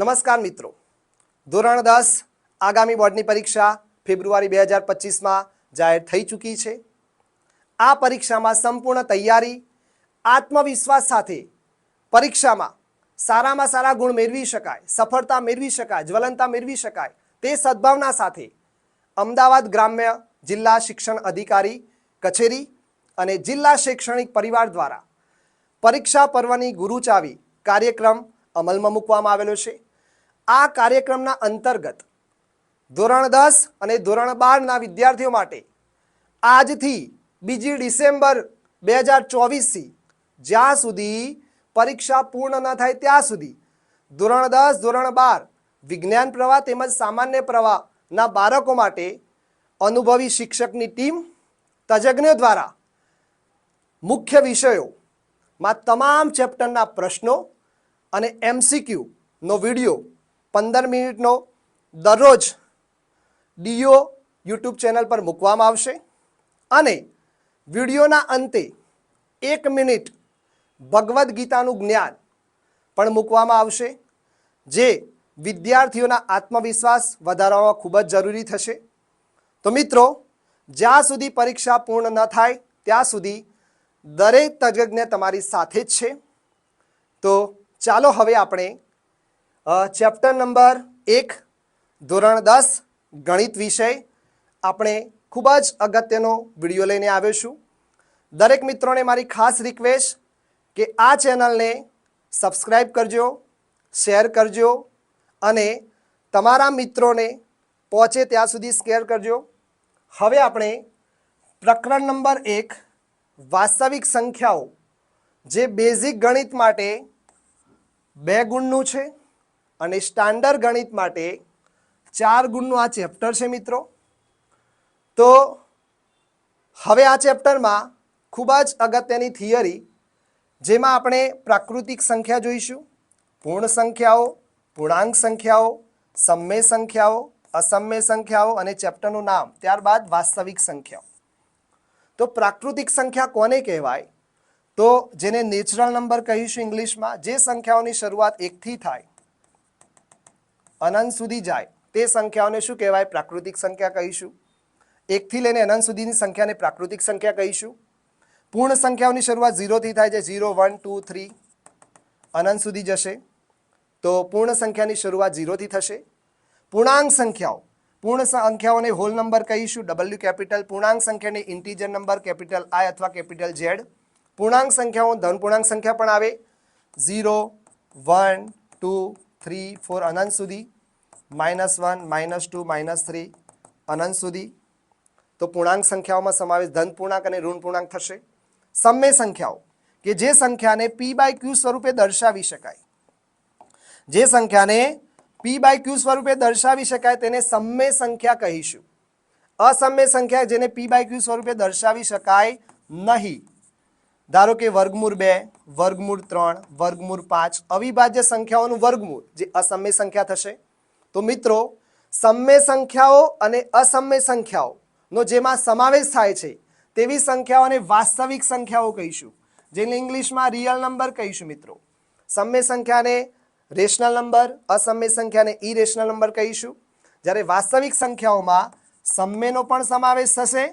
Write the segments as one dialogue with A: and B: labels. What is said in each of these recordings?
A: નમસ્કાર મિત્રો. ધોરણ દસ આગામી બોર્ડની પરીક્ષા ફેબ્રુઆરી બે હજાર પચીસમાં જાહેર થઈ ચૂકી છે. આ પરીક્ષામાં સંપૂર્ણ તૈયારી, આત્મવિશ્વાસ સાથે પરીક્ષામાં સારામાં સારા ગુણ મેળવી શકાય, સફળતા મેળવી શકાય, જ્વલનતા મેળવી શકાય તે સદભાવના સાથે અમદાવાદ ગ્રામ્ય જિલ્લા શિક્ષણ અધિકારી કચેરી અને જિલ્લા શૈક્ષણિક પરિવાર દ્વારા પરીક્ષા પર્વની ગુરુ ચાવી કાર્યક્રમ અમલમાં મૂકવામાં આવેલો છે. આ કાર્યક્રમના અંતર્ગત ધોરણ દસ અને ધોરણ બારના વિદ્યાર્થીઓ માટે આજથી બીજી ડિસેમ્બર બે હજાર ચોવીસથી જ્યાં સુધી પરીક્ષા પૂર્ણ ન થાય ત્યાં સુધી ધોરણ દસ, ધોરણ બાર વિજ્ઞાન પ્રવાહ તેમજ સામાન્ય પ્રવાહના બાળકો માટે અનુભવી શિક્ષકની ટીમ, તજજ્ઞો દ્વારા મુખ્ય વિષયોમાં તમામ ચેપ્ટરના પ્રશ્નો અને એમસીક્યુનો વીડિયો પંદર મિનિટનો દરરોજ ડીઓ યુટ્યુબ ચેનલ પર મૂકવામાં આવશે અને વિડીયોના અંતે એક મિનિટ ભગવદ્ ગીતાનું જ્ઞાન પણ મૂકવામાં આવશે, જે વિદ્યાર્થીઓના આત્મવિશ્વાસ વધારવામાં ખૂબ જ જરૂરી થશે. તો મિત્રો, જ્યાં સુધી પરીક્ષા પૂર્ણ ન થાય, ત્યાં સુધી દરેક તજજ્ઞ તમારી સાથે જ છે. તો ચાલો હવે આપણે ચેપ્ટર નંબર એક, ધોરણ દસ, ગણિત વિષય. આપણે ખૂબ જ અગત્યનો વીડિયો લઈને આવ્યો દરેક મિત્રોને મારી ખાસ રિક્વેસ્ટ કે આ ચેનલને સબસ્ક્રાઈબ કરજો, શેર કરજો અને તમારા મિત્રોને પહોંચે ત્યાં સુધી શેર કરજો. હવે આપણે પ્રકરણ નંબર એક, વાસ્તવિક સંખ્યાઓ, જે બેઝિક ગણિત માટે બે ગુણનું છે. અને સ્ટાન્ડર્ડ ગણિત માટે ચાર ગુણનું આ ચેપ્ટર છે મિત્રો. તો હવે આ ચેપ્ટરમાં ખૂબ જ અગત્યની થિયરી જેમાં આપણે પ્રાકૃતિક સંખ્યા જોઈશું, પૂર્ણ સંખ્યાઓ, પૂર્ણાંક સંખ્યાઓ, સમય સંખ્યાઓ, અસમ્ય સંખ્યાઓ અને ચેપ્ટરનું નામ, ત્યારબાદ વાસ્તવિક સંખ્યાઓ. તો પ્રાકૃતિક સંખ્યા કોને કહેવાય? તો જેને નેચરલ નંબર કહીશું ઇંગ્લિશમાં, જે સંખ્યાઓની શરૂઆત એકથી થાય અનંત સુધી જાય. તે સંખ્યાઓને શું કહેવાય? પ્રાકૃતિક સંખ્યા કહીશું. એકથી લઈને અનંત સુધીની સંખ્યાને પ્રાકૃતિક સંખ્યા કહીશું. પૂર્ણ સંખ્યાઓની શરૂઆત ઝીરોથી થાય છે. Zero, one, two, three. અનંત સુધી જશે. તો પૂર્ણ સંખ્યાની શરૂઆત ઝીરોથી થશે. પૂર્ણાંક સંખ્યાઓ. પૂર્ણ સંખ્યાઓને હોલ નંબર કહીશું. ડબલ્યુ કેપિટલ પૂર્ણાંક સંખ્યાને ઇન્ટીજર નંબર કેપિટલ આઈ અથવા કેપિટલ ઝેડ પૂર્ણાંક સંખ્યાઓ, ધન પૂર્ણાંક સંખ્યા પણ આવે. Zero, one, two, three, four, અનંત સુધી minus one, minus two, minus three, અનંત સુધી. તો પૂર્ણાંક સંખ્યાઓમાં સમાવેશ ધન પૂર્ણાંક અને ઋણ પૂર્ણાંક થશે. સમય સંખ્યાઓ, કે જે સંખ્યાને પી બાય ક્યુ સ્વરૂપે દર્શાવી શકાય. જે સંખ્યાને પી બાય ક્યુ સ્વરૂપે દર્શાવી શકાય તેને સમય સંખ્યા કહીશું. અસમ્ય સંખ્યા જેને પી બાય ક્યુ સ્વરૂપે દર્શાવી શકાય નહીં. ધારો કે વર્ગમૂળ બે, વર્ગમૂળ ત્રણ, વર્ગમૂળ પાંચ, અવિભાજ્ય સંખ્યાઓનું વર્ગમૂળ જે અસમ્ય સંખ્યા થશે. તો મિત્રો, સમય સંખ્યાઓ અને અસમ્ય સંખ્યાઓનો જેમાં સમાવેશ થાય છે, તેવી સંખ્યાઓને વાસ્તવિક સંખ્યાઓ કહીશું. જેને ઇંગ્લિશમાં રિયલ નંબર કહીશું મિત્રો. સમય સંખ્યાને રેશનલ નંબર અસમ્ય સંખ્યાને ઇરેશનલ નંબર કહીશું. જ્યારે વાસ્તવિક સંખ્યાઓમાં સમયનો પણ સમાવેશ થશે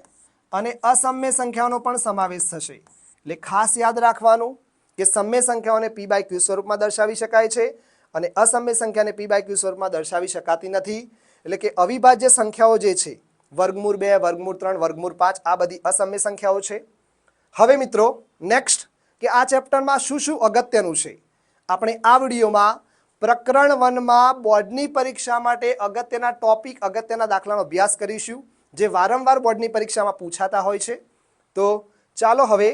A: અને અસમ્ય સંખ્યાઓનો પણ સમાવેશ થશે. એટલે ખાસ યાદ રાખવાનું કે સમય સંખ્યાઓને પી બાય ક્યુ સ્વરૂપમાં દર્શાવી શકાય છે. અને અસમ્ય સંખ્યાને પી બાય ક્યુ સ્વરૂપમાં દર્શાવી શકાતી નથી. એટલે કે અવિભાજ્ય સંખ્યાઓ જે છે, વર્ગમૂળ બે, વર્ગમૂળ ત્રણ, વર્ગમૂળ પાંચ, આ બધી અસમ્ય સંખ્યાઓ છે. હવે મિત્રો નેક્સ્ટ કે આ ચેપ્ટરમાં શું શું અગત્યનું છે? આપણે આ વિડીયોમાં પ્રકરણ વનમાં બોર્ડની પરીક્ષા માટે અગત્યના ટોપિક અગત્યના દાખલાનો અભ્યાસ કરીશું, જે વારંવાર બોર્ડની પરીક્ષામાં પૂછાતા હોય છે. તો ચાલો હવે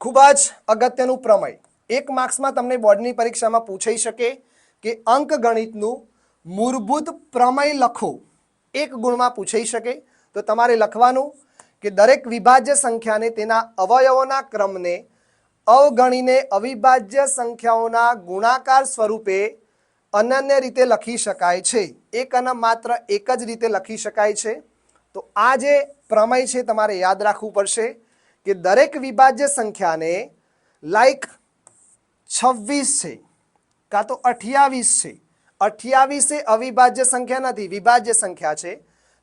A: ખૂબ જ અગત્યનું પ્રમેય એક માર્ક્સમાં તમને બોર્ડની પરીક્ષામાં પૂછાઈ શકે કે અંક ગણિતનું મૂળભૂત પ્રમેય લખો. એક ગુણમાં પૂછાઈ શકે. તો તમારે લખવાનું કે દરેક વિભાજ્ય સંખ્યાને તેના અવયવોના ક્રમને અવગણીને અવિભાજ્ય સંખ્યાઓના ગુણાકાર સ્વરૂપે અનન્ય રીતે લખી શકાય છે. એક અને માત્ર એક જ રીતે લખી શકાય છે. તો આ જે પ્રમેય છે, તમારે યાદ રાખવું પડશે કે દરેક વિભાજ્ય સંખ્યાને લાઈક છવ્વીસ છે કાં તો અઠ્યાવીસ. છે અઠ્યાવીસ એ અવિભાજ્ય સંખ્યા નથી, વિભાજ્ય સંખ્યા છે.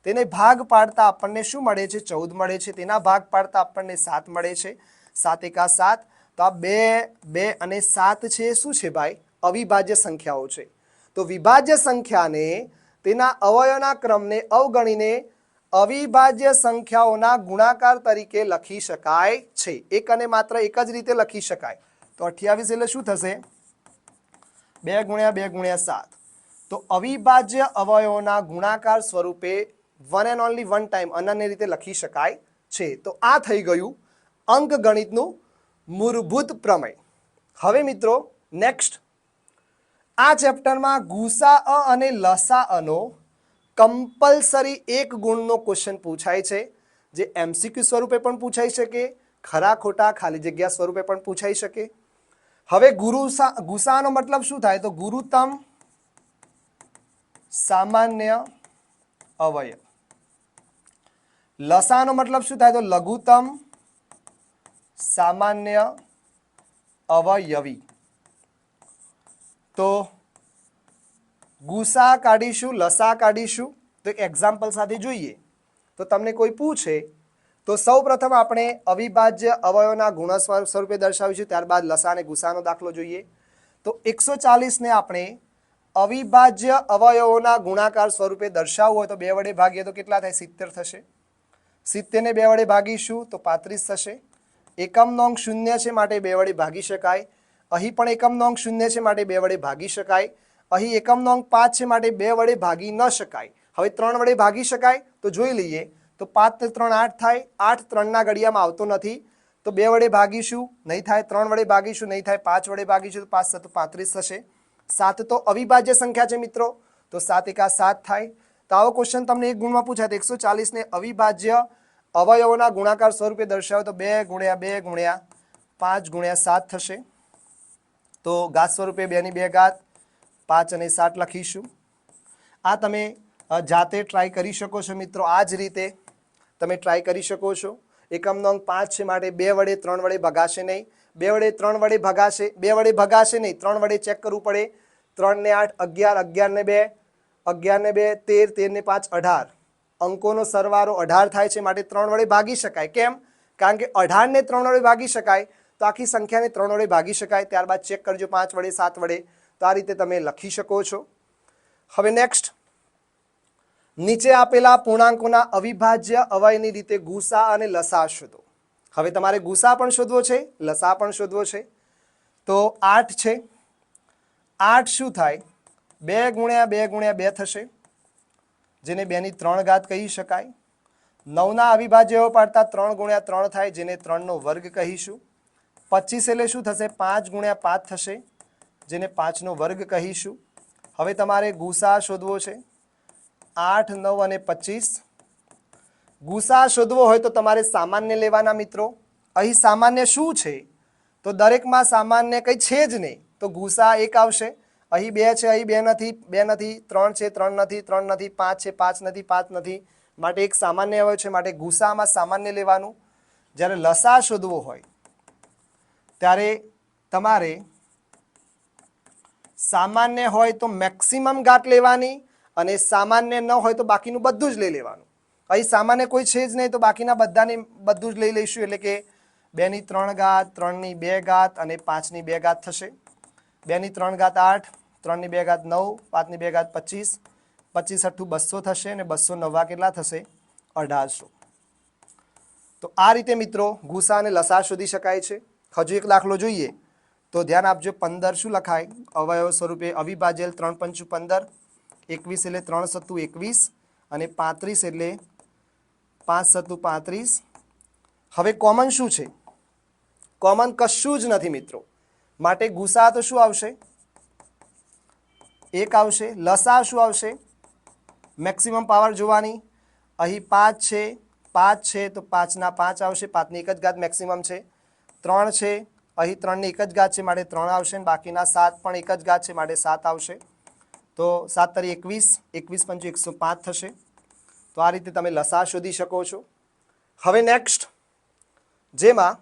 A: તેને ભાગ પાડતા આપણને શું મળે છે? ચૌદ મળે છે. તેના ભાગ પાડતા આપણને સાત મળે છે. સાત એકા સાત. તો આ બે બે અને સાત છે શું છે ભાઈ? અવિભાજ્ય સંખ્યાઓ છે. તો વિભાજ્ય સંખ્યાને તેના અવયવના ક્રમને અવગણીને અવિભાજ્ય સંખ્યાઓના ગુણાકાર તરીકે લખી શકાય છે. એક અને માત્ર એક જ રીતે લખી શકાય. તો અઠ્યાવીસ એટલે શું થશે? બે ગુણ્યા બે ગુણ્યા સાત. તો અવિભાજ્ય અવયવોના ગુણાકાર સ્વરૂપે one and only one time અનન્ય રીતે લખી શકાય છે. તો આ થઈ ગયું અંકગણિતનું મૂળભૂત પ્રમેય. હવે મિત્રો નેક્સ્ટ આ ચેપ્ટરમાં ગુસા અ અને લસા અનો કમ્પલસરી એક ગુણનો ક્વેશ્ચન પૂછાય છે, જે એમસીક્યુ સ્વરૂપે પણ પૂછાઈ શકે, ખરા ખોટા ખાલી જગ્યા સ્વરૂપે પણ પૂછાઈ શકે. હવે ગુરુસા ગુસાનો મતલબ શું થાય? તો ગુરુતમ સામાન્ય અવયવ. લસાનો મતલબ શું થાય? તો લઘુત્તમ સામાન્ય અવયવી. તો ગુસા કાઢીશું, લસા કાઢીશું. તો એક્ઝામ્પલ સાથે જોઈએ. તો તમને કોઈ પૂછે તો સૌ પ્રથમ આપણે અવિભાજ્ય અવયવના ગુણ સ્વરૂપે દર્શાવીશું ત્યારબાદ લસા અને ગુસાનો દાખલો જોઈએ. તો એકસો ચાલીસને આપણે અવિભાજ્ય અવયવોના ગુણાકાર સ્વરૂપે દર્શાવવું હોય તો બે વડે ભાગીએ તો કેટલા થાય? સિત્તેર થશે. સિત્તેરને બે વડે ભાગીશું તો પાંત્રીસ થશે. એકમ નોંગ શૂન્ય છે માટે બે વડે ભાગી શકાય. અહીં પણ એકમ નોંગ શૂન્ય છે માટે બે વડે ભાગી શકાય. અહીં એકમ નોંગ પાંચ છે માટે બે વડે ભાગી ન શકાય. હવે ત્રણ વડે ભાગી શકાય તો જોઈ લઈએ. તો પાંચ ત્રણ આઠ થાય, આઠ ત્રણના ઘડિયામાં આવતો નથી. તો બે વડે ભાગીશું, નહીં થાય, ત્રણ વડે ભાગીશું, નહીં થાય, પાંચ વડે ભાગીશું, તો પાંચ સત્તુ પાંત્રીસ થશે. સાત તો અવિભાજ્ય સંખ્યા છે મિત્રો, તો સાત એકા સાત થાય. તો આવો ક્વેશ્ચન તમને એક ગુણમાં પૂછાય એકસો ચાલીસને અવિભાજ્ય અવયવોના ગુણાકાર સ્વરૂપે દર્શાવો તો બે ગુણ્યા બે ગુણ્યા, પાંચ ગુણ્યા સાત થશે. તો ઘાત સ્વરૂપે બેની બે ઘાત, પાંચ અને સાત લખીશું. આ તમે જાતે ટ્રાય કરી શકો છો મિત્રો, આ જ રીતે. તમે ટ્રાય કરી શકો છો. એકમ નંગ પાંચ છે, માટે બે વડે ત્રણ વડે ભગાશે નહીં. બે વડે ત્રણ વડે ભગાશે, બે વડે ભગાશે નહીં. ત્રણ વડે ચેક કરવું પડે. ત્રણ ને આઠ, અગિયાર અગિયાર ને બે, અગિયાર ને બે, તેર તેર ને પાંચ, અઢાર. અંકોનો સરવારો અઢાર થાય છે, માટે ત્રણ વડે ભાગી શકાય. કેમ? કારણ કે અઢારને ત્રણ વડે ભાગી શકાય, તો આખી સંખ્યાને ત્રણ વડે ભાગી શકાય. ત્યારબાદ ચેક કરજો પાંચ વડે, સાત વડે. તો આ રીતે તમે લખી શકો છો. હવે નેક્સ્ટ નીચે આપેલા પૂર્ણાંકોના અવિભાજ્ય અવયની રીતે ગુસા અને લસા શોધો. હવે તમારે ગુસા પણ શોધવો છે, લસા પણ શોધવો છે. તો આઠ છે. આઠ શું થાય? બે ગુણ્યા બે ગુણ્યા બે થશે. જેને બેની ત્રણ ઘાત કહી શકાય. નવના અવિભાજ્યો પાડતા ત્રણ ગુણ્યા ત્રણ થાય, જેને ત્રણનો વર્ગ કહીશું. પચીસ એટલે શું થશે? પાંચ ગુણ્યા પાંચ થશે, જેને પાંચનો વર્ગ કહીશું. હવે તમારે ગુસા શોધવો છે. આઠ, નવ અને પચીસ. ગુસા શોધવો હોય તો તમારે સામાન્ય લેવાના મિત્રો. અહીં સામાન્ય શું છે? તો દરેકમાં સામાન્ય કંઈ છે જ નહીં. તો ગુસા એક આવશે. અહીં બે છે, અહીં બે નથી બે નથી, ત્રણ છે, ત્રણ નથી ત્રણ નથી, પાંચ છે, પાંચ નથી પાંચ નથી. માટે એક સામાન્ય આવ્યો છે, માટે ગુસામાં સામાન્ય લેવાનું. જ્યારે લસા શોધવો હોય, ત્યારે તમારે સામાન્ય હોય તો મેક્સિમમ ઘાત લેવાની અને સામાન્ય ન હોય તો બાકીનું બધું જ લઈ લેવાનું. અહીં સામાન્ય કોઈ છે જ નહીં તો બાકીના બધાને બધું જ લઈ લઈશું. એટલે કે બેની ત્રણ ઘાત, ત્રણની બે ઘાત અને પાંચની બે ઘાત થશે. બેની ત્રણ ઘાત આઠ, ત્રણની બે ઘાત નવ, પાંચની બે ઘાત પચીસ. પચીસ અઠ્ઠું બસો થશે અને બસો નવ્વા કેટલા થશે? અઢારસો. તો આ રીતે મિત્રો ગુસા અને લસા શોધી શકાય છે. હજુ એક દાખલો જોઈએ. તો ધ્યાન આપજો, પંદર શું લખાય? અવયવ સ્વરૂપે અવિભાજેલ ત્રણ પંચુ પંદર. એકવીસ એટલે ત્રણ સત્તુ એકવીસ અને પાંત્રીસ એટલે પાંચ સત્તુ પાંત્રીસ. હવે કોમન શું છે? કોમન કશું જ નથી મિત્રો. માટે ગુસા તો શું આવશે? એક આવશે, લસા શું આવશે? મેક્સિમમ પાવર જોવાની. અહીં પાંચ છે પાંચ છે તો પાંચના પાંચ આવશે, પાંચની એક જ ઘાત મેક્સિમમ છે. ત્રણ છે, અહીં ત્રણની એક જ ઘાત છે, માટે ત્રણ આવશે બાકીના સાત પણ એક જ ઘાત છે, માટે સાત આવશે. તો સાત તરી એકવીસ એકવીસ પંચો એકસો પાંચ થશે. તો આ રીતે તમે લસા શોધી શકો છો. હવે નેક્સ્ટ જેમાં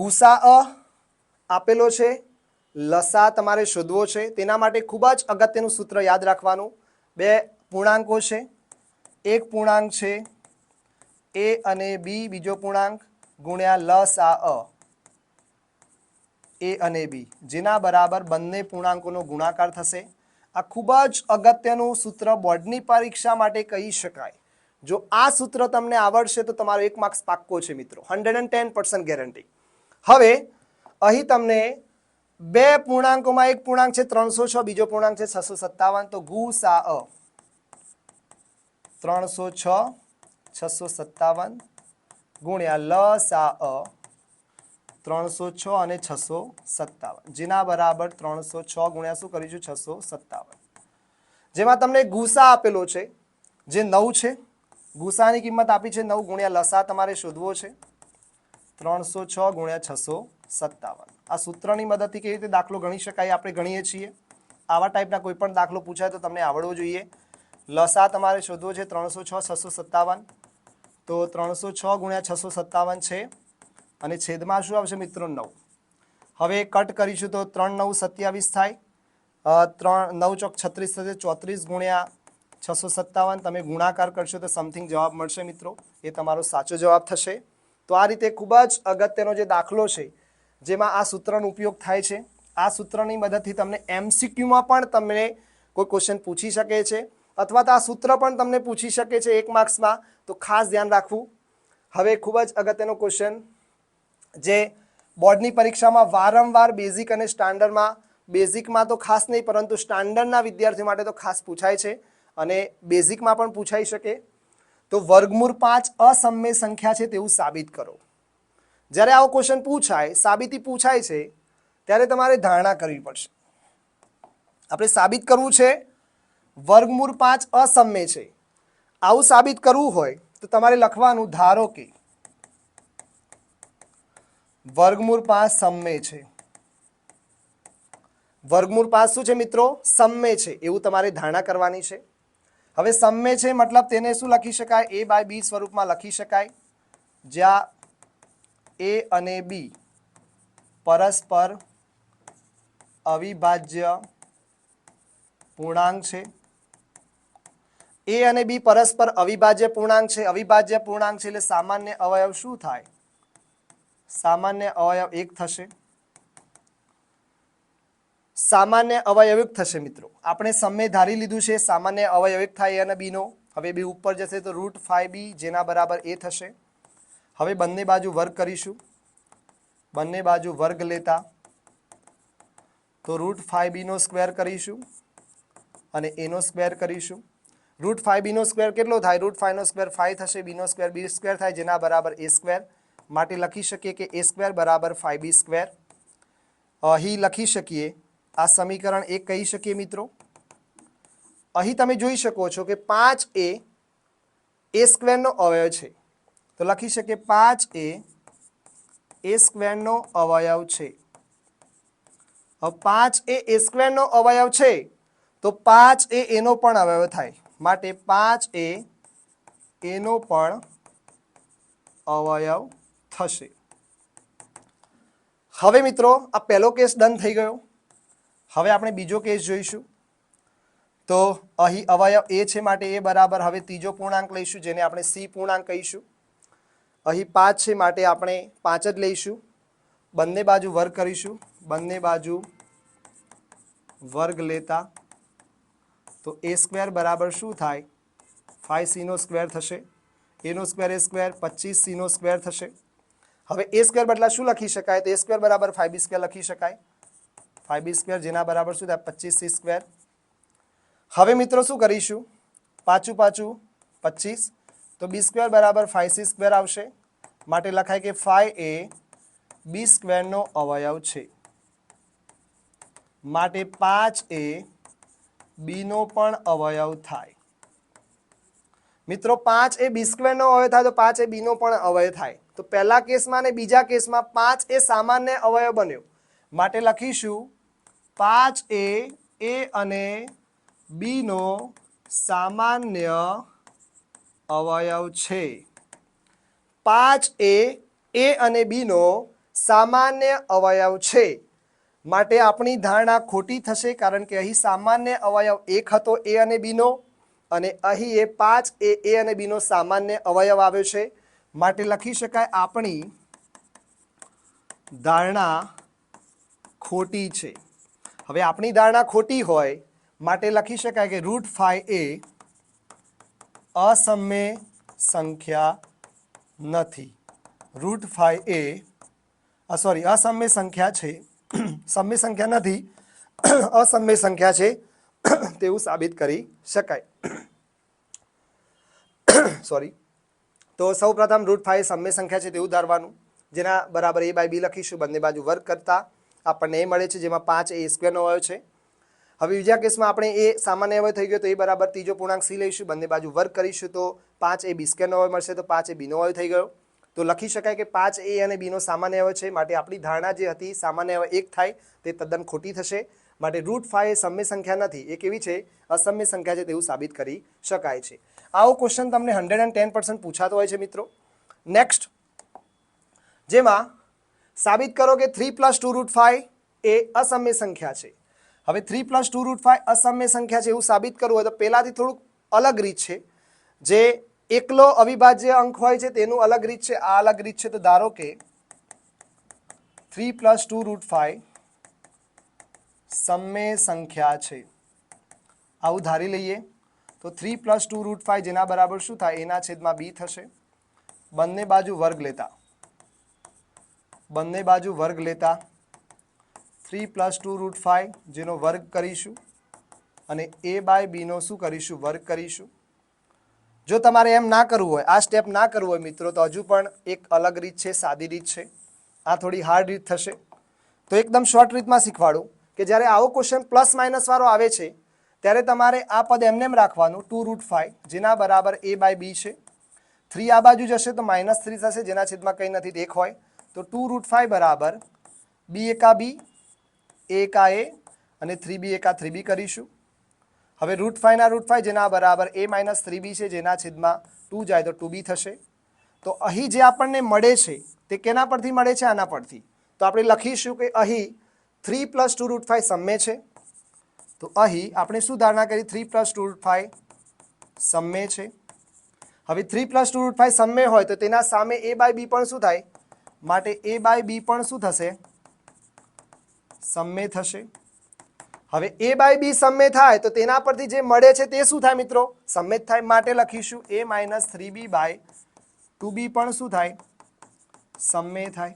A: ગુસા અ આપેલો છે, લસા તમારે શોધવો છે. તેના માટે ખૂબ જ અગત્યનું સૂત્ર યાદ રાખવાનું. બે પૂર્ણાંકો છે. એક પૂર્ણાંક છે. એ અને બી બીજો પૂર્ણાંક ગુણ્યા લસા અ. એ અને બી જેના બરાબર બંને પૂર્ણાંકોનો ગુણાકાર થશે. આ ખૂબ જ અગત્યનું સૂત્ર બોર્ડની પરીક્ષા માટે કહી શકાય. જો આ સૂત્ર તમને આવડશે તો તમારો એક માર્ક્સ પાક્કો છે મિત્રો, hundred and ten percent guarantee. હવે, અહીં તમને બે પૂર્ણાંકોમાં એક પૂર્ણાંક છે, ત્રણસો છ, બીજો પૂર્ણાંક છે, છસો સત્તાવન. તો ગુ, સા, અ. ત્રણસો છ, છસો સત્તાવન ગુણ્યા લ, સા, અ. ત્રણસો છ અને છસો સત્તાવન. જેના બરાબર ત્રણસો છ ગુણ્યા શું કરીશું છસો સત્તાવન. જેમાં તમને ગુસા આપેલો છે, જે નવ છે, ગુસાની કિંમત આપી છે નવ ગુણ્યા લસા તમારે શોધવો છે. ત્રણસો છ ગુણ્યા છસો સત્તાવન. આ સૂત્રની મદદથી કેવી રીતે દાખલો ગણી શકાય આપણે ગણીએ છીએ? આવા ટાઈપના કોઈ પણ દાખલો પૂછાય તો તમને આવડવો જોઈએ. લસા તમારે શોધવો છે ત્રણસો છ, છસો સત્તાવન. તો ત્રણસો છ ગુણ્યા છસો સત્તાવન છે. અને છેદમાં શું આવશે મિત્રો નવ? હવે કટ કરીશું તો ત્રણ નવ સત્યાવીસ થાય. ત્રણ, નવ ચોક છત્રીસ થશે, ચોત્રીસ ગુણ્યા છસો સત્તાવન. તમે ગુણાકાર કરશો તો સમથિંગ જવાબ મળશે મિત્રો. એ તમારો સાચો જવાબ થશે. તો આ રીતે ખૂબ જ અગત્યનો જે દાખલો છે, જેમાં આ સૂત્રનો ઉપયોગ થાય છે. આ સૂત્રની મદદથી તમને એમસીક્યુમાં પણ તમને કોઈ ક્વેશ્ચન પૂછી શકે છે, અથવા તો આ સૂત્ર પણ તમને પૂછી શકે છે એક માર્ક્સમાં તો ખાસ ધ્યાન રાખવું. હવે ખૂબ જ અગત્યનો ક્વેશ્ચન જે બોર્ડની પરીક્ષામાં વારંવાર બેઝિક અને સ્ટાન્ડર્ડમાં, બેઝિકમાં તો ખાસ નહીં, પરંતુ સ્ટાન્ડર્ડના વિદ્યાર્થીઓ માટે તો ખાસ પૂછાય છે અને બેઝિકમાં પણ પૂછાઈ શકે. તો વર્ગમૂળ પાંચ અસમ્ય સંખ્યા છે તેવું સાબિત કરો. જ્યારે આવો ક્વેશ્ચન પૂછાય, સાબિતી પૂછાય છે, ત્યારે તમારે ધારણા કરવી પડશે. આપણે સાબિત કરવું છે, વર્ગમૂળ પાંચ અસમ્ય છે. આવું સાબિત કરવું હોય તો તમારે લખવાનું ધારો કે વર્ગમૂળ પાંચ સમ્મે છે. વર્ગમૂળ પાંચ શું છે મિત્રો? સમ્મે છે. એવું તમારે ધારણા કરવાની છે. હવે સમ્મે છે મતલબ તેને શું લખી શકાય? એ બાય બી સ્વરૂપમાં લખી શકાય. જ્યાં એ અને બી પરસ્પર અવિભાજ્ય પૂર્ણાંક છે. એ અને બી પરસ્પર અવિભાજ્ય પૂર્ણાંક છે. અવિભાજ્ય પૂર્ણાંક છે એટલે સામાન્ય અવયવ શું થાય? સામાન્ય અવયવ એક થશે. સામાન્ય અવયવિક થશે મિત્રો. આપણે સમય ધારી લીધું છે, સામાન્ય અવયવિક થાય અને બીનો હવે બી ઉપર જશે તો રૂટ ફાઈવ બી જેના બરાબર એ થશે. હવે બંને બાજુ વર્ગ કરીશું. બંને બાજુ વર્ગ લેતા તો રૂટ ફાઈવ બીનો સ્ક્વેર કરીશું અને એનો સ્ક્વેર કરીશું. રૂટ ફાઈવ બીનો સ્ક્વેર કેટલો થાય? રૂટ ફાઈવનો સ્ક્વેર ફાઈવ થશે બીનો સ્ક્વેર, બી સ્ક્વેર થાય જેના બરાબર એ સ્ક્વેર. માટે લખી શકીએ કે એ સ્ક્વેર બરાબર ફાઈવ બી સ્ક્વેર. અહીં લખી શકીએ. આ સમીકરણ એક કહી શકીએ મિત્રો. અહીં તમે જોઈ શકો છો કે પાંચ એ એ સ્ક્વેરનો અવયવ છે. તો લખી શકીએ પાંચ એ એ સ્ક્વેરનો અવયવ છે. પાંચ એ એ સ્ક્વેરનો અવયવ છે, તો પાંચ એ, એનો પણ અવયવ થાય. માટે પાંચ એ, એનો પણ અવયવ થશે. હવે મિત્રો, આ પહેલો કેસ ડન થઈ ગયો. હવે આપણે બીજો કેસ જોઈશું. તો અહીં અવયવ એ છે માટે એ બરાબર હવે ત્રીજો પૂર્ણાંક લઈશું, જેને આપણે સી પૂર્ણાંક કહીશું. અહીં પાંચ છે માટે આપણે પાંચ જ લઈશું. બંને બાજુ વર્ગ કરીશું. બંને બાજુ વર્ગ લેતા તો એ સ્ક્વેર બરાબર શું થાય? ફાઈવ સીનો સ્ક્વેર થશે. એનો સ્ક્વેર એ સ્ક્વેર, પચીસ સીનો સ્ક્વેર થશે. હવે એ સ્ક્વેર બદલા શું લખી શકાય? તો એ સ્ક્વેર બરાબર ફાઈવ બી સ્ક્વેર લખી શકાય. ફાઈવ બી સ્ક્વેર જેના બરાબર શું થાય? પચીસ સી સ્ક્વેર હવે મિત્રો શું કરીશું? પાછું પાછું પચીસ. તો બી સ્ક્વેર બરાબર ફાઈવ સી સ્ક્વેર આવશે. માટે લખાય કે ફાઈવ એ બી સ્ક્વેરનો અવયવ છે. માટે પાંચ એ બીનો પણ અવયવ થાય. મિત્રો, પાંચ એ બી સ્ક્વેરનો અવયવ થાય તો પાંચ એ બીનો પણ અવયવ થાય. તો પહેલા કેસમાં અને બીજા કેસમાં પાંચ એ સામાન્ય અવયવ બન્યો. માટે લખીશું, પાંચ એ એ અને બીનો સામાન્ય અવયવ છે. પાંચ એ એ અને બીનો સામાન્ય અવયવ છે. માટે આપણી ધારણા ખોટી થશે કારણ કે અહીં સામાન્ય અવયવ એક હતો, એ અને બીનો. અને અહીં એ પાંચ એ એ અને બીનો સામાન્ય અવયવ આવ્યો છે. માટે લખી શકાય આપણી ધારણા ખોટી છે. હવે આપણી ધારણા ખોટી હોય માટે લખી શકાય કે રૂટ ફાઈ એ અસમય સંખ્યા નથી. રૂટ ફાઈ એ સોરી અસમય સંખ્યા છે. સમય સંખ્યા નથી અસમય સંખ્યા છે તેવું સાબિત કરી શકાય. સોરી તો સૌ પ્રથમ રૂટ ફાઈવ સમય સંખ્યા છે તેવું ધારવાનું જેના બરાબર એ બાય બી લખીશું, બંને બાજુ વર્ક કરતા આપણને એ મળે છે જેમાં પાંચ એ સ્ક્વેરનો અવયવ છે. હવે બીજા કેસમાં આપણે એ સામાન્ય અવય થઈ ગયો તો એ બરાબર ત્રીજો પૂર્ણાંક સી લઈશું, બંને બાજુ વર્ક કરીશું તો પાંચ એ બી સ્ક્વેરનો અવય મળશે તો પાંચ એ બીનો અવય થઈ ગયો. તો લખી શકાય કે પાંચ એ અને બીનો સામાન્ય અવયવ છે. માટે આપણી ધારણા જે હતી, સામાન્ય અવય એક થાય, તે તદ્દન ખોટી થશે. માટે રૂટ ફાઈવ એ સમ્ય સંખ્યા નથી એ કેવી છે અસમ્ય સંખ્યા છે તેવું સાબિત કરી શકાય છે. આવો ક્વેશ્ચન તમને હંડ્રેડ એન્ડ ટેન પર્સન્ટ પૂછાતો હોય છે મિત્રો. નેક્સ્ટ જેમાં સાબિત કરો કે three plus two root five એ અસમ્ય સંખ્યા છે. હવે three plus two root five અસમ્ય સંખ્યા છે એવું સાબિત કરવું હોય તો પહેલાંથી થોડુંક અલગ રીત છે. જે એકલો અવિભાજ્ય અંક હોય છે તેનું અલગ રીત છે. આ અલગ રીત છે તો ધારો કે three plus two root five સમય સંખ્યા છે. આવું ધારી લઈએ. તો three plus two root five જેના બરાબર શું થાય? એના છેદમાં બી થશે. બંને બાજુ વર્ગ લેતા. બંને બાજુ વર્ગ લેતા. Three plus two root five જેનો વર્ગ કરીશું. અને એ બાય બીનો શું કરીશું? વર્ગ કરીશું. જો તમારે એમ ના કરવું હોય, આ સ્ટેપ ના કરવું હોય મિત્રો, તો હજુ પણ એક અલગ રીત છે, સાદી રીત છે. આ થોડી હાર્ડ રીત થશે. તો એકદમ શોર્ટ રીતમાં શીખવાડું કે જ્યારે આવો ક્વેશ્ચન પ્લસ માઇનસ વાળો આવે છે ત્યારે તમારે આ પદ એમને એમ રાખવાનું ટુ રૂટ ફાઈવ જેના બરાબર એ બાય બી છે. થ્રી આ બાજુ જશે તો માઇનસ થ્રી થશે, જેના છેદમાં કંઈ નથી, એક હોય. તો ટુ રૂટ ફાઈવ બરાબર બી એકા બી એ એકા એ, અને થ્રી બી એકા થ્રી બી કરીશું. હવે રૂટ ફાઈવના રૂટ ફાઈવ જેના બરાબર એ માઇનસ થ્રી બી છે, જેના છેદમાં ટુ જાય તો ટુ બી થશે. તો અહીં જે આપણને મળે છે, તે કેના પરથી મળે છે? આના પરથી. તો આપણે લખીશું કે અહીં three plus two root five સમ્મે છે. તો અહીં આપણે શું ધારણા કરી? Three plus two root five સમ્ય છે. હવે three plus two root five સમ્મે હોય તો તેના સામે એ બાય બી પણ શું થાય? માટે એ બાય બી પણ શું થશે? સમ્મે થશે. હવે એ બાય બી સમ્મે થાય તો તેના પરથી જે મળે છે તે શું થાય મિત્રો? સમ્ય થાય માટે લખીશું. A minus three b by two b પણ શું થાય? સમ્મે થાય.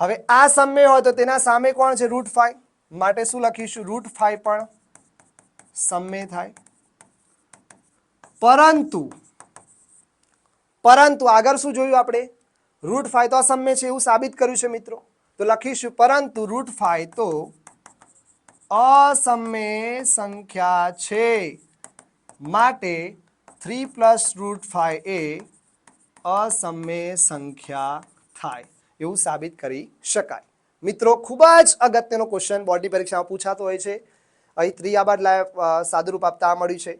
A: હવે આ સમ્ય હોય તો તેના સામે કોણ છે? રૂટ ફાઈવ માટે શું લખીશું? રૂટ ફાઈવ પણ સમ્ય થાય. પરંતુ પરંતુ આગળ શું જોયું આપણે? રૂટ ફાઈવ તો અસમ્ય છે એવું સાબિત કર્યું છે મિત્રો. તો લખીશું, પરંતુ રૂટ ફાઈવ તો અસમ્ય સંખ્યા છે. માટે થ્રી પ્લસ રૂટ ફાઈવ એ અસમ્ય સંખ્યા થાય. એવું સાબિત કરી શકાય. મિત્રો, ખૂબ જ અગત્યનો ક્વેશ્ચન બોર્ડની પરીક્ષામાં પૂછાતો હોય છે. અહીં ત્રિયાબાદ સાદુરૂપ આપતા આ મળ્યું છે.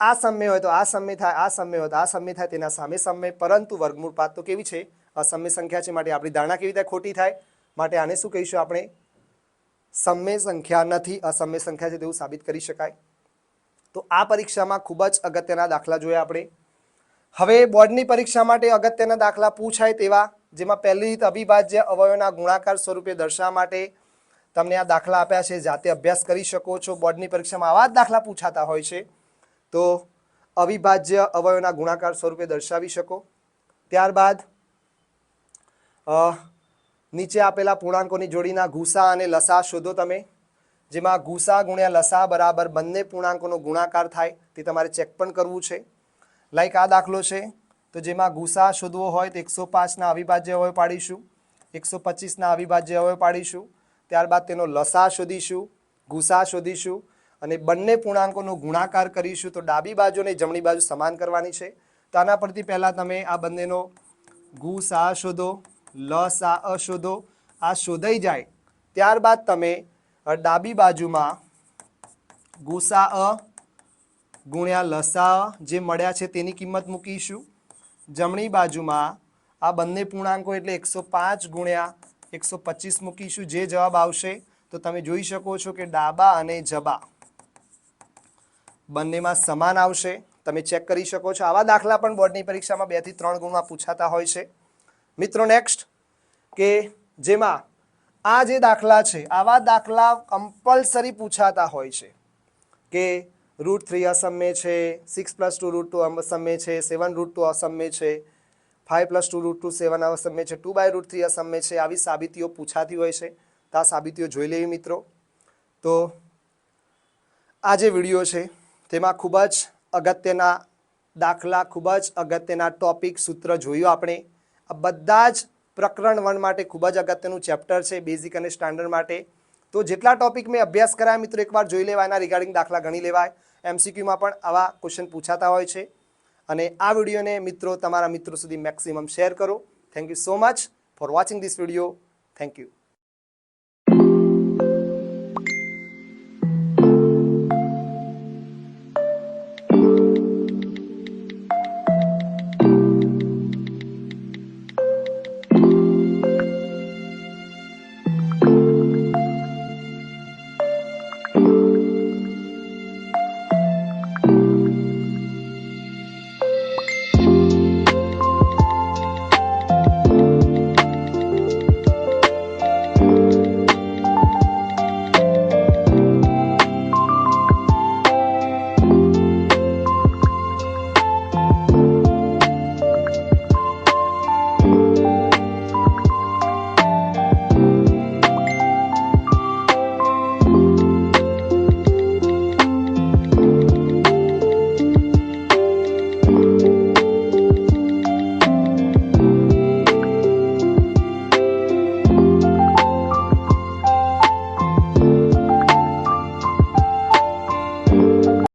A: આ સમય હોય તો આ સમય થાય, આ સમય હોય તો આ સમય થાય, તેના સામે સમય, પરંતુ વર્ગમૂળ પાત તો કેવી છે? અસમય સંખ્યા છે માટે આપણી ધારણા કેવી રીતે ખોટી થાય? માટે આને શું કહીશું આપણે? સમય સંખ્યા નથી, અસમય સંખ્યા છે તેવું સાબિત કરી શકાય. તો આ પરીક્ષામાં ખૂબ જ અગત્યના દાખલા જોયા આપણે. હવે બોર્ડની પરીક્ષા માટે અગત્યના દાખલા પૂછાય તેવા જેમાં પહેલી અવિભાજ્ય અવયવના ગુણાકાર સ્વરૂપે દર્શાવવા માટે તમને આ દાખલા આપ્યા છે, જાતે અભ્યાસ કરી શકો છો. બોર્ડની પરીક્ષામાં આવા જ દાખલા પૂછાતા હોય છે. તો અવિભાજ્ય અવયવના ગુણાકાર સ્વરૂપે દર્શાવી શકો. ત્યારબાદ નીચે આપેલા પૂર્ણાંકોની જોડીના ગુસા અને લસા શોધો તમે. જેમાં ગુસા ગુણ્યા લસા બરાબર બંને પૂર્ણાંકોનો ગુણાકાર થાય તે તમારે ચેક પણ કરવું છે. લાઈક આ દાખલો છે. તો જેમાં ગુસા શોધવો હોય તો એકસો પાંચના અવિભાજ્ય અવયવ પાડીશું, એકસો પચીસના અવિભાજ્ય અવયવ પાડીશું, ત્યારબાદ તેનો લસા શોધીશું, ગુસા શોધીશું અને બંને પૂર્ણાંકોનો ગુણાકાર કરીશું તો ડાબી બાજુ અને જમણી બાજુ સમાન કરવાની છે. તો આના પરથી પહેલાં તમે આ બંનેનો ગુસા શોધો, લસા અ શોધો આ શોધાઈ જાય. ત્યારબાદ તમે ડાબી બાજુમાં ગુસા અ ગુણ્યા લસા જે મળ્યા છે તેની કિંમત મૂકીશું. જમણી બાજુમાં આ બંને પૂર્ણાંકો એટલે એકસો પાંચ ગુણ્યા એકસો પચીસ મૂકીશું. જે જવાબ આવશે તો તમે જોઈ શકો છો કે ડાબા અને જબા બંનેમાં સમાન આવશે. તમે ચેક કરી શકો છો. આવા દાખલા પણ બોર્ડની પરીક્ષામાં બેથી ત્રણ ગુણમાં પૂછાતા હોય છે. મિત્રો નેક્સ્ટ કે જેમાં આ જે દાખલા છે, આવા દાખલા કમ્પલસરી પૂછાતા હોય છે કે રૂટ થ્રી અસમ્ય છે six plus two root two અસમ્ય છે સેવન રૂટ ટુ અસમ્ય છે five plus two root two seven અસમ્ય છે ટુ બાય રૂટ થ્રી અસમ્ય છે, આવી સાબિતીઓ પૂછાતી હોય છે. તો આ સાબિતીઓ જોઈ લેવી મિત્રો. તો આ જે વીડિયો છે, તેમાં ખૂબ જ અગત્યના દાખલા, ખૂબ જ અગત્યના ટોપિક સૂત્ર જોયું આપણે. આ બધા જ પ્રકરણ વન માટે ખૂબ જ અગત્યનું ચેપ્ટર છે બેઝિક અને સ્ટાન્ડર્ડ માટે. તો જેટલા ટોપિક મેં અભ્યાસ કરાયા, મિત્રો, એકવાર જોઈ લેવા એના રિગાર્ડિંગ દાખલા ગણી લેવાય. એમસીક્યુમાં પણ આવા ક્વેશ્ચન પૂછાતા હોય છે. અને આ વિડીયોને, મિત્રો, તમારા મિત્રો સુધી મેક્સિમમ શેર કરો. Thank you so much for watching this video thank you